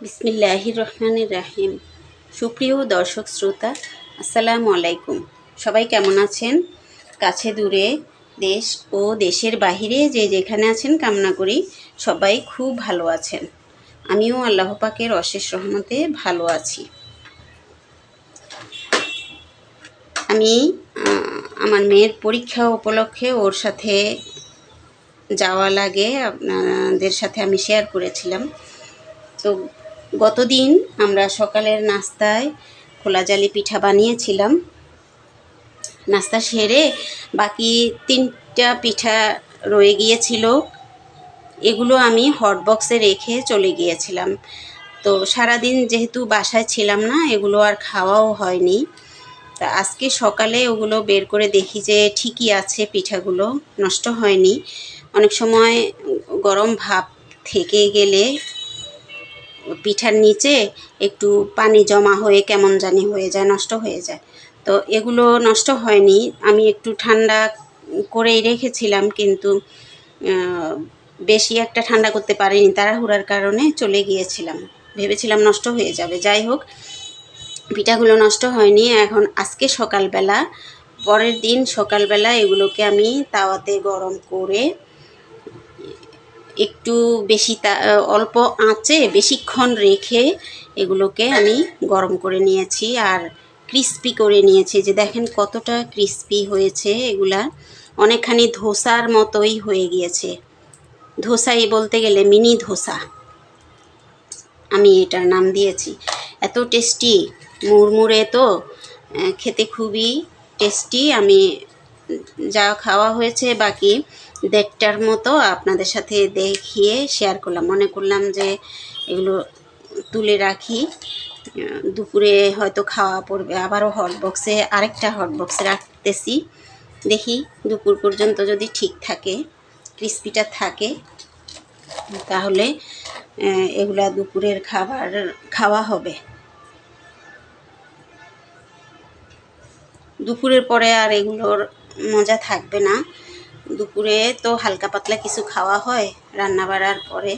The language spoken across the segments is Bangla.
বিসমিল্লাহির রহমানির রাহিম। সুপ্রিয় দর্শক শ্রোতা, আসসালামু আলাইকুম। সবাই কেমন আছেন? কাছে দূরে দেশ ও দেশের বাহিরে যে যেখানে আছেন কামনা করি সবাই খুব ভালো আছেন। আমিও আল্লাহ পাকের অশেষ রহমতে ভালো আছি। আমি আমার মেয়ের পরীক্ষা উপলক্ষে ওর সাথে যাওয়া লাগে। আপনাদের সাথে আমি শেয়ার করেছিলাম। তো গতদিন আমরা সকালের নাস্তায় খোলা জালি পিঠা বানিয়েছিলাম। নাস্তা সেরে বাকি তিনটা পিঠা রয়ে গিয়েছিল। এগুলো আমি হট বক্সে রেখে চলে গিয়েছিলাম। তো সারাদিন যেহেতু বাসায় ছিলাম না, এগুলো আর খাওয়াও হয়নি। তা আজকে সকালে ওগুলো বের করে দেখি যে ঠিকই আছে পিঠাগুলো, নষ্ট হয়নি। অনেক সময় গরম ভাব থেকে গেলে পিঠার নিচে একটু পানি জমা হয়ে কেমন জানি হয়ে যায়, নষ্ট হয়ে যায়। তো এগুলো নষ্ট হয়নি। আমি একটু ঠান্ডা করেই রেখেছিলাম, কিন্তু বেশি একটা ঠান্ডা করতে পারিনি। তাড়াহুড়ার কারণে চলে গিয়েছিলাম। ভেবেছিলাম নষ্ট হয়ে যাবে। যাই হোক, পিঠাগুলো নষ্ট হয়নি। এখন আজকে সকালবেলা, পরের দিন সকালবেলা এগুলোকে আমি তাওয়াতে গরম করে একটু বেশি তা- অল্প আঁচে বেশিক্ষণ রেখে এগুলোকে আমি গরম করে নিয়েছি আর ক্রিস্পি করে নিয়েছি। যে দেখেন কতটা ক্রিস্পি হয়েছে এগুলা। অনেকখানি ধোসার মতোই হয়ে গিয়েছে। ধোসাই বলতে গেলে মিনি ধোসা। আমি এটার নাম দিয়েছি। এত টেস্টি, মুড়মুড়ে তো খেতে খুবই টেস্টি। আমি যা খাওয়া হয়েছে বাকি দেড়টার মতো আপনাদের সাথে দেখিয়ে শেয়ার করলাম। মনে করলাম যে এগুলো তুলে রাখি। দুপুরে হয়তো খাওয়া পড়বে। আবারও হট বক্সে আরেকটা হট বক্সে রাখতেছি। দেখি দুপুর পর্যন্ত যদি ঠিক থাকে ক্রিস্পিটা থাকে, তাহলে এগুলা দুপুরের খাবার খাওয়া হবে। দুপুরের পরে আর এগুলোর মজা থাকবে না। দুপুরে তো হালকা পাতলা কিছু খাওয়া হয় রান্না বাড়ার পরে।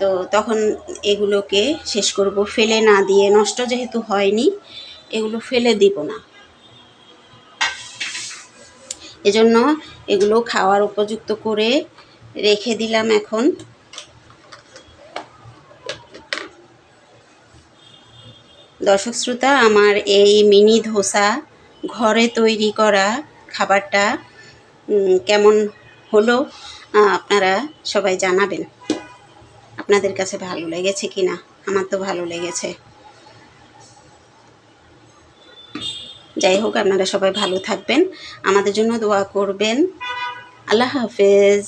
তো তখন এগুলোকে শেষ করব। ফেলে না দিয়ে, নষ্ট যেহেতু হয়নি, এগুলো ফেলে দিব না। এজন্য এগুলো খাওয়ার উপযুক্ত করে রেখে দিলাম এখন। দর্শক শ্রোতা, আমার এই মিনি ধোসা ঘরে তৈরি করা খাবারটা কেমন হলো আপনারা সবাই জানাবেন। আপনাদের কাছে ভালো লেগেছে কি না আমার তো ভালো লেগেছে। যাই হোক, আপনারা সবাই ভালো থাকবেন। আমাদের জন্য দোয়া করবেন। আল্লাহ হাফেজ।